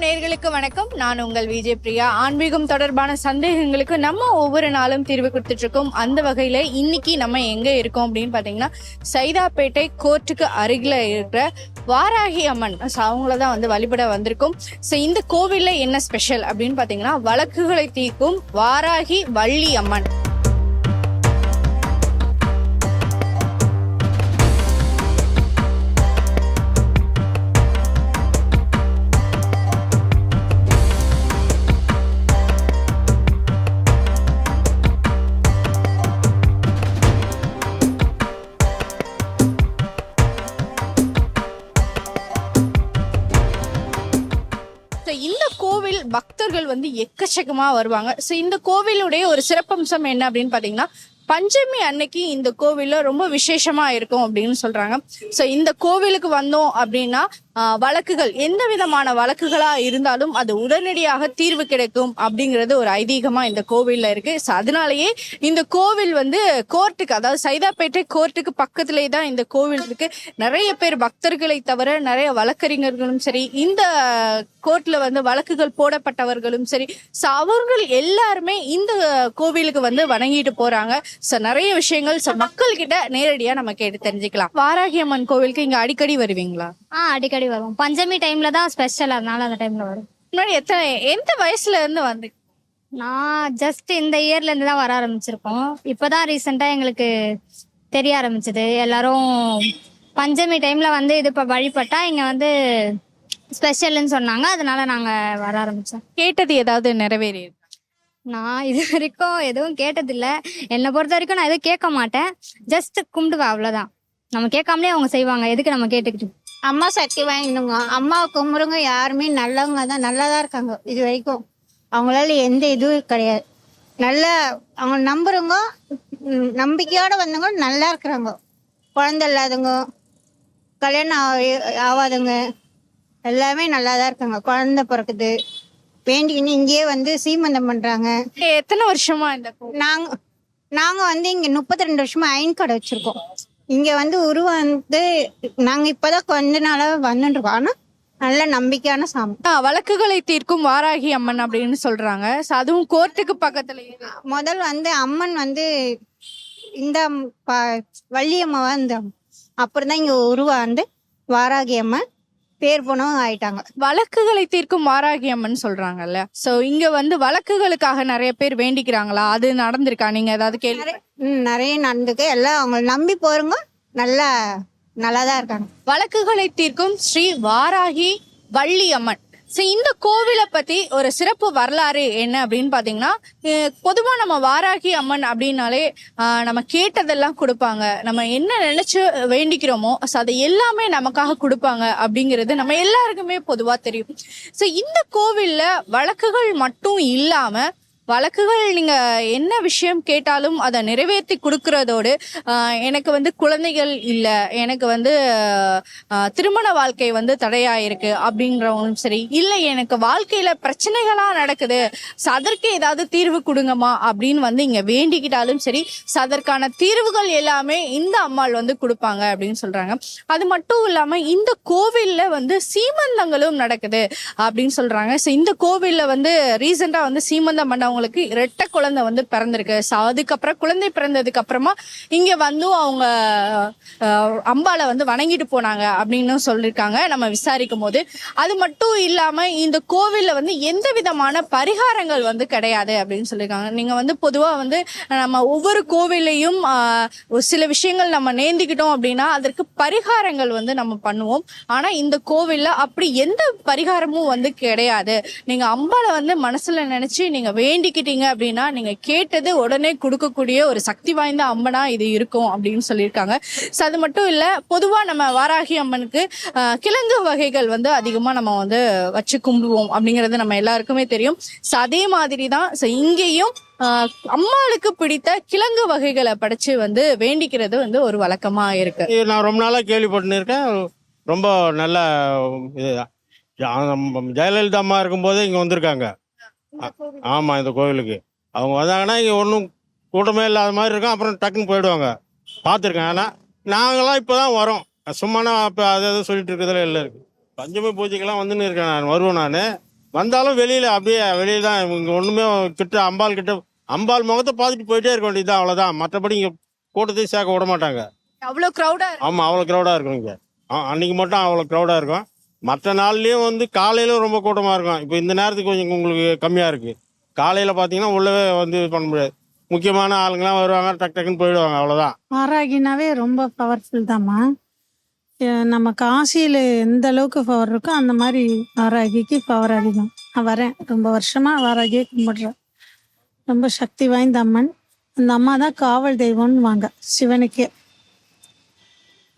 ஆன்மீகம் நேர்களுக்கு வணக்கம். நான் உங்கள் விஜய் பிரியா. ஆன்மீகம் தொடர்பான சந்தேகங்களுக்கு நம்ம ஒவ்வொரு நாளும் தீர்வு கொடுத்துட்டு இருக்கோம் அந்த வகையில இன்னைக்கு நம்ம எங்க இருக்கோம் அப்படின்னு பாத்தீங்கன்னா சைதாப்பேட்டை கோர்ட்டுக்கு அருகில இருக்கிற வாராகி அம்மன். ஸோ அவங்கள தான் வந்து வழிபட வந்திருக்கும். ஸோ இந்த கோவில்ல என்ன ஸ்பெஷல் அப்படின்னு பாத்தீங்கன்னா வழக்குகளை தீர்க்கும் வாராகி வள்ளி அம்மன். பக்தர்கள் வந்து எக்கச்சக்கமா வருவாங்க. ஸோ இந்த கோவிலுடைய ஒரு சிறப்பம்சம் என்ன அப்படின்னு பார்த்தீங்கன்னா பஞ்சமி அன்னைக்கு இந்த கோவிலில் ரொம்ப விசேஷமா இருக்கும் அப்படின்னு சொல்றாங்க. ஸோ இந்த கோவிலுக்கு வந்தோம் அப்படின்னா வழக்குகள் எந்த விதமான வழக்குகளா இருந்தாலும் அது உடனடியாக தீர்வு கிடைக்கும் அப்படிங்கிறது ஒரு ஐதீகமா இந்த கோவில்ல இருக்கு. ஸோ அதனாலயே இந்த கோவில் வந்து கோர்ட்டுக்கு அதாவது சைதாப்பேட்டை கோர்ட்டுக்கு பக்கத்திலே தான் இந்த கோவில் இருக்கு. நிறைய பேர் பக்தர்களை தவிர நிறைய வழக்கறிஞர்களும் சரி இந்த கோர்ட்ல வந்து வழக்குகள் போடப்பட்டவர்களும் சரி ஸோ அவர்கள் எல்லாருமே இந்த கோவிலுக்கு வந்து வணங்கிட்டு போறாங்க. ஸோ நிறைய விஷயங்கள் ஸோ மக்கள் கிட்ட நேரடியா நம்ம கேட்டு தெரிஞ்சுக்கலாம். வாராகி அம்மன் கோவிலுக்கு இங்க அடிக்கடி வருவீங்களா? ஆ அடிக்கடி வரும் பஞ்சமி டைம்ல தான் ஸ்பெஷல் அதனால அந்த டைம்ல வரும். முன்னாடி எத்தனை எந்த வயசுல இருந்து வந்து? நான் ஜஸ்ட் இந்த இயர்ல இருந்து தான் வர ஆரம்பிச்சிருக்கோம். இப்பதான் ரீசெண்டா எங்களுக்கு தெரிய ஆரம்பிச்சது. எல்லாரும் பஞ்சமி டைம்ல வந்து இது இப்ப வழிபட்டா இங்க வந்து ஸ்பெஷல்னு சொன்னாங்க. அதனால நாங்க வர ஆரம்பிச்சோம். கேட்டது ஏதாவது நிறைவேறி இருக்கா? நான் இது வரைக்கும் எதுவும் கேட்டதில்ல. என்னை பொறுத்த வரைக்கும் நான் எதுவும் கேட்க மாட்டேன். ஜஸ்ட் கும்பிடுவேன் அவ்வளோதான் நம்ம கேட்காமலே அவங்க செய்வாங்க. எதுக்கு நம்ம கேட்டுக்கிட்டு? அம்மா சக்தி வாங்கிடுங்க அம்மாவை கும்பிடுங்க யாருமே நல்லவங்க தான் நல்லா தான் இருக்காங்க இது வரைக்கும். அவங்களால எந்த இதுவும் கிடையாது. நல்ல அவங்க நம்புறவங்க ம், நம்பிக்கையோட வந்தவங்க நல்லா இருக்கிறாங்க. குழந்தை இல்லாதவங்க கல்யாணம் ஆகி- ஆவாதவங்க எல்லாமே நல்லா தான் இருக்காங்க. குழந்தை பிறக்குது. வேண்டிக்கின்னு இங்கேயே வந்து சீமந்தம் பண்றாங்க. எத்தனை வருஷமா இந்த கோவில் நாங்க நாங்க வந்து இங்க முப்பத்தி ரெண்டு வருஷமா அயன் கடை வச்சிருக்கோம். இங்க வந்து உருவம் வந்து நாங்க இப்பதான் கொஞ்ச நாளா வந்துட்டு இருக்கோம் ஆனா நல்ல நம்பிக்கையான சாமி. ஆ, வழக்குகளை தீர்க்கும் வாராகி அம்மன் அப்படின்னு சொல்றாங்க. So, அதுவும் கோர்ட்டுக்கு பக்கத்துலயே முதல் வந்து அம்மன் வந்து இந்த ப- வள்ளியம்மாவா இந்த அப்புறம் தான் இங்க உருவம் வந்து வாராகி அம்மன். பேர் போனவங்க ஆயிட்டாங்க. வழக்குகளை தீர்க்கும் வாராகி அம்மன் சொல்றாங்கல்ல. சோ இங்க வந்து வழக்குகளுக்காக நிறைய பேர் வேண்டிக்கிறாங்களா? அது நடந்திருக்கா? நீங்க ஏதாவது கேள்வி ம், நிறைய நடந்துக்கு எல்லாம் அவங்க நம்பி போறவங்க நல்லா நல்லா தான் இருக்காங்க. வழக்குகளை தீர்க்கும் ஸ்ரீ வாராகி வள்ளி அம்மன் ஸோ இந்த கோவிலை பற்றி ஒரு சிறப்பு வரலாறு என்ன அப்படின்னு பார்த்தீங்கன்னா பொதுவாக நம்ம வாராகி அம்மன் அப்படின்னாலே நம்ம கேட்டதெல்லாம் கொடுப்பாங்க. நம்ம என்ன நினச்சி வேண்டிக்கிறோமோ ஸோ அதை எல்லாமே நமக்காக கொடுப்பாங்க அப்படிங்கிறது நம்ம எல்லாருக்குமே பொதுவாக தெரியும். ஸோ இந்த கோவிலில் வழக்குகள் மட்டும் இல்லாமல் வழக்குகள் நீங்க என்ன விஷயம் கேட்டாலும் அதை நிறைவேற்றி கொடுக்கறதோடு எனக்கு வந்து குழந்தைகள் இல்லை எனக்கு வந்து திருமண வாழ்க்கை வந்து தடையாயிருக்கு அப்படிங்கிறவங்களும் சரி இல்லை எனக்கு வாழ்க்கையில பிரச்சனைகளாக நடக்குது சதற்கு ஏதாவது தீர்வு கொடுங்கம்மா அப்படின்னு வந்து இங்க வேண்டிக்கிட்டாலும் சரி சதற்கான அதற்கான தீர்வுகள் எல்லாமே இந்த அம்மாள் வந்து கொடுப்பாங்க அப்படின்னு சொல்றாங்க. அது மட்டும் இல்லாம இந்த கோவில்ல வந்து சீமந்தங்களும் நடக்குது அப்படின்னு சொல்றாங்க. ஸோ இந்த கோவில்ல வந்து ரீசெண்டா வந்து சீமந்தம் அவங்களுக்கு இரட்டை குழந்தை வந்து பிறந்திருக்கு. ஸோ அதுக்கப்புறம் குழந்தை பிறந்ததுக்கு அப்புறமா இங்க வந்து அவங்க அம்பால அம்பாளை வந்து வணங்கிட்டு போனாங்க அப்படின்னு சொல்லியிருக்காங்க நம்ம விசாரிக்கும் போது அது மட்டும் இல்லாம இந்த கோவில்ல வந்து எந்த விதமான பரிகாரங்கள் வந்து கிடையாது அப்படின்னு சொல்லியிருக்காங்க நீங்க வந்து பொதுவா வந்து நம்ம ஒவ்வொரு கோவிலையும் ஆஹ், ஒரு சில விஷயங்கள் நம்ம நேர்ந்திக்கிட்டோம் அப்படின்னா அதற்கு பரிகாரங்கள் வந்து நம்ம பண்ணுவோம். ஆனா இந்த கோவில்ல அப்படி எந்த பரிகாரமும் வந்து கிடையாது. நீங்க அம்பாளை வந்து மனசுல நினைச்சு நீங்க வேண்டி வேண்டிக்கிட்டீங்க அப்படின்னா நீங்க கேட்டது உடனே கொடுக்கக்கூடிய ஒரு சக்தி வாய்ந்த அம்மனா இது இருக்கும் அப்படின்னு சொல்லியிருக்காங்க. ஸோ அது மட்டும் இல்ல பொதுவா நம்ம வாராகி அம்மனுக்கு ஆஹ், கிழங்கு வகைகள் வந்து அதிகமா நம்ம வந்து வச்சு கும்பிடுவோம் அப்படிங்கிறது நம்ம எல்லாருக்குமே தெரியும். ஸோ அதே மாதிரி தான் ஸோ இங்கேயும் ஆஹ், அம்மாளுக்கு பிடித்த கிழங்கு வகைகளை படைச்சு வந்து வேண்டிக்கிறது வந்து ஒரு வழக்கமா இருக்கு. இது நான் ரொம்ப நாளாக கேள்விப்பட்டுன்னு இருக்கேன் ரொம்ப நல்ல ஜெயலலிதா அம்மா இருக்கும்போதே இங்கே வந்திருக்காங்க. ஆமாம் இந்த கோவிலுக்கு. அவங்க வந்தாங்கன்னா இங்கே ஒன்றும் கூட்டமே இல்லாத மாதிரி இருக்கும். அப்புறம் டக்குன்னு போயிடுவாங்க. பார்த்துருக்கேன். ஆனால் நாங்களாம் இப்போ தான் வரோம். சும்மானா இப்போ அதை எதை சொல்லிட்டு இருக்கிறதுல இல்லை இருக்குது பஞ்சமி பூஜைக்கெல்லாம் வந்துன்னு இருக்கேன் நான். வருவேன் நான். வந்தாலும் வெளியில் அப்படியே வெளியில் தான் இங்கே ஒன்றுமே கிட்ட அம்பாள் கிட்ட அம்பாள் முகத்தை பார்த்துட்டு போயிட்டே இருக்க வேண்டியது தான் அவ்வளோதான் மற்றபடி இங்கே கூட்டத்தையும் சேர்க்க விட மாட்டாங்க. அவ்வளவு க்ரௌடா ஆமாம் அவ்வளோ க்ரௌடாக இருக்கும் இங்கே. அன்னைக்கு மட்டும் அவ்வளோ க்ரௌடாக இருக்கும். மற்ற நாள்லேயும் வந்து காலையிலும் ரொம்ப கூட்டமாக இருக்கும். இப்போ இந்த நேரத்துக்கு கொஞ்சம் உங்களுக்கு கம்மியாக இருக்குது காலையில் பார்த்தீங்கன்னா உள்ளவே வந்து இது பண்ண முடியாது. முக்கியமான ஆளுங்கெல்லாம் வருவாங்க டக் டக்குன்னு போயிடுவாங்க அவ்வளோதான் வாராகினாவே ரொம்ப பவர்ஃபுல் தாம்மா. நம்ம காசியில் எந்த அளவுக்கு பவர் இருக்கோ அந்த மாதிரி வாராகிக்கு பவர் அதிகம். நான் வரேன். ரொம்ப வருஷமாக வாராகியை கும்பிடுறேன். ரொம்ப சக்தி வாய்ந்த அம்மன். அந்த அம்மா தான் காவல் தெய்வம்னு வாங்க. சிவனுக்கே.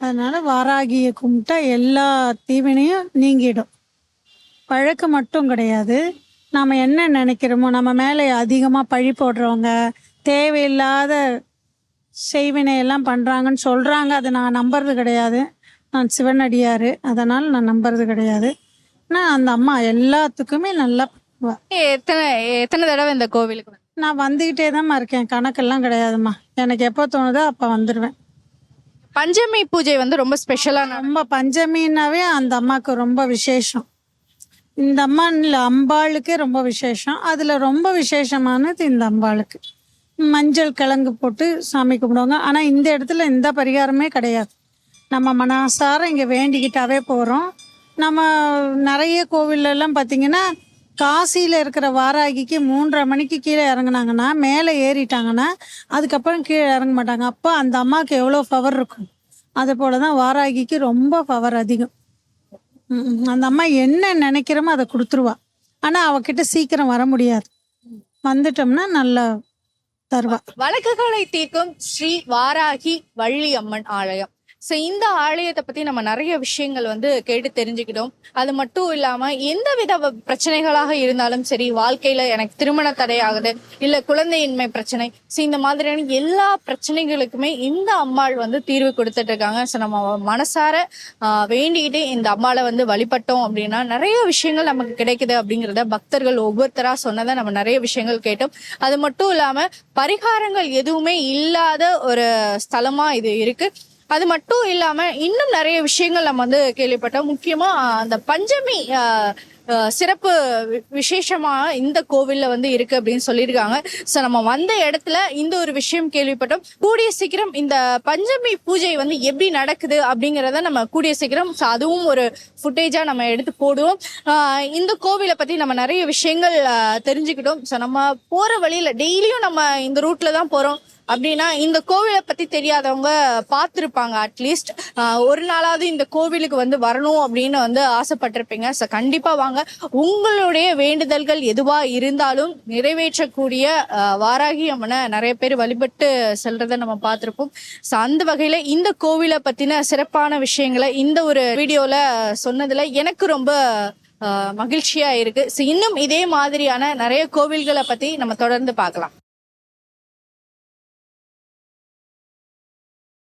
அதனால வாராகியை கும்பிட்டா எல்லா தீவினையும் நீங்கிடும். வழக்கு மட்டும் கிடையாது. நாம் என்ன நினைக்கிறோமோ நம்ம மேலே அதிகமாக பழி போடுறவங்க தேவையில்லாத செய்வினை எல்லாம் பண்ணுறாங்கன்னு சொல்கிறாங்க அதை நான் நம்புறது கிடையாது. நான் சிவனடியார் அதனால் நான் நம்புறது கிடையாது. ஆனால் அந்த அம்மா எல்லாத்துக்குமே நல்லா. எத்தனை எத்தனை தடவை இந்த கோவிலுக்கு நான் வந்துக்கிட்டே தான்மா இருக்கேன். கணக்கெல்லாம் கிடையாதும்மா. எனக்கு எப்போ தோணுதோ அப்போ வந்துடுவேன் பஞ்சமி பூஜை வந்து ரொம்ப ஸ்பெஷலான ரொம்ப பஞ்சமின்னாவே அந்த அம்மாவுக்கு ரொம்ப விசேஷம். இந்த அம்மா அம்பாளுக்கே ரொம்ப விசேஷம். அதில் ரொம்ப விசேஷமானது இந்த அம்பாளுக்கு. மஞ்சள் கிழங்கு போட்டு சாமி கும்பிடுவாங்க. ஆனால் இந்த இடத்துல எந்த பரிகாரமே கிடையாது. நம்ம மனசார இங்கே வேண்டிக்கிட்டாவே போகிறோம் நம்ம நிறைய கோவில்ல பார்த்தீங்கன்னா காசியில் இருக்கிற வாராகிக்கு மூன்றரை மணிக்கு கீழே இறங்குனாங்கன்னா மேலே ஏறிட்டாங்கன்னா அதுக்கப்புறம் கீழே இறங்க மாட்டாங்க. அப்போ அந்த அம்மாவுக்கு எவ்வளோ பவர் இருக்கும்? அது போல தான் வாராகிக்கு ரொம்ப பவர் அதிகம். ம், அந்த அம்மா என்ன நினைக்கிறோமோ அதை கொடுத்துருவா. ஆனால் அவகிட்ட சீக்கிரம் வர முடியாது. வந்துட்டோம்னா நல்லா தருவா. வழக்குகளை தீர்க்கும் ஸ்ரீ வாராகி வள்ளி அம்மன் ஆலயம். ஸோ இந்த ஆலயத்தை பற்றி நம்ம நிறைய விஷயங்கள் வந்து கேட்டு தெரிஞ்சுக்கிட்டோம். அது மட்டும் இல்லாமல் எந்த வித பிரச்சனைகளாக இருந்தாலும் சரி வாழ்க்கையில் எனக்கு திருமண தடை ஆகுது இல்லை குழந்தையின்மை பிரச்சனை ஸோ இந்த மாதிரியான எல்லா பிரச்சனைகளுக்குமே இந்த அம்மாள் வந்து தீர்வு கொடுத்துட்டு இருக்காங்க ஸோ நம்ம மனசார வேண்டிக்கிட்டு இந்த அம்மாளை வந்து வழிபட்டோம் அப்படின்னா நிறைய விஷயங்கள் நமக்கு கிடைக்குது அப்படிங்கிறத பக்தர்கள் ஒவ்வொருத்தராக சொன்னதை நம்ம நிறைய விஷயங்கள் கேட்டோம். அது மட்டும் இல்லாமல் பரிகாரங்கள் எதுவுமே இல்லாத ஒரு ஸ்தலமாக இது இருக்குது அது மட்டும் இல்லாம இன்னும் நிறைய விஷயங்கள் நம்ம வந்து கேள்விப்பட்டோம். முக்கியமா அந்த பஞ்சமி சிறப்பு விசேஷமாக விசேஷமா இந்த கோவில்ல வந்து இருக்கு அப்படின்னு சொல்லியிருக்காங்க. ஸோ நம்ம வந்த இடத்துல இந்த ஒரு விஷயம் கேள்விப்பட்டோம். கூடிய சீக்கிரம் இந்த பஞ்சமி பூஜை வந்து எப்படி நடக்குது அப்படிங்கிறத நம்ம கூடிய சீக்கிரம் ஸோ அதுவும் ஒரு ஃபுட்டேஜாக நம்ம எடுத்து போடுவோம். இந்த கோவிலை பற்றி நம்ம நிறைய விஷயங்கள் தெரிஞ்சுக்கிட்டோம். ஸோ நம்ம போகிற வழியில் டெய்லியும் நம்ம இந்த ரூட்ல தான் போகிறோம் அப்படின்னா இந்த கோவிலை பத்தி தெரியாதவங்க பார்த்துருப்பாங்க அட்லீஸ்ட் ஒரு நாளாவது இந்த கோவிலுக்கு வந்து வரணும் அப்படின்னு வந்து ஆசைப்பட்டிருப்பீங்க. ஸோ கண்டிப்பா வாங்க. உங்களுடைய வேண்டுதல்கள் எதுவா இருந்தாலும் நிறைவேற்றக்கூடிய வாராகி அம்மனை நிறைய பேர் வழிபட்டு செல்றதை நம்ம பார்த்துருப்போம். ஸோ அந்த வகையில இந்த கோவிலை பத்தின சிறப்பான விஷயங்களை இந்த ஒரு வீடியோல சொன்னதுல எனக்கு ரொம்ப மகிழ்ச்சியாக மகிழ்ச்சியா இருக்கு. ஸோ இன்னும் இதே மாதிரியான நிறைய கோவில்களை பத்தி நம்ம தொடர்ந்து பார்க்கலாம்.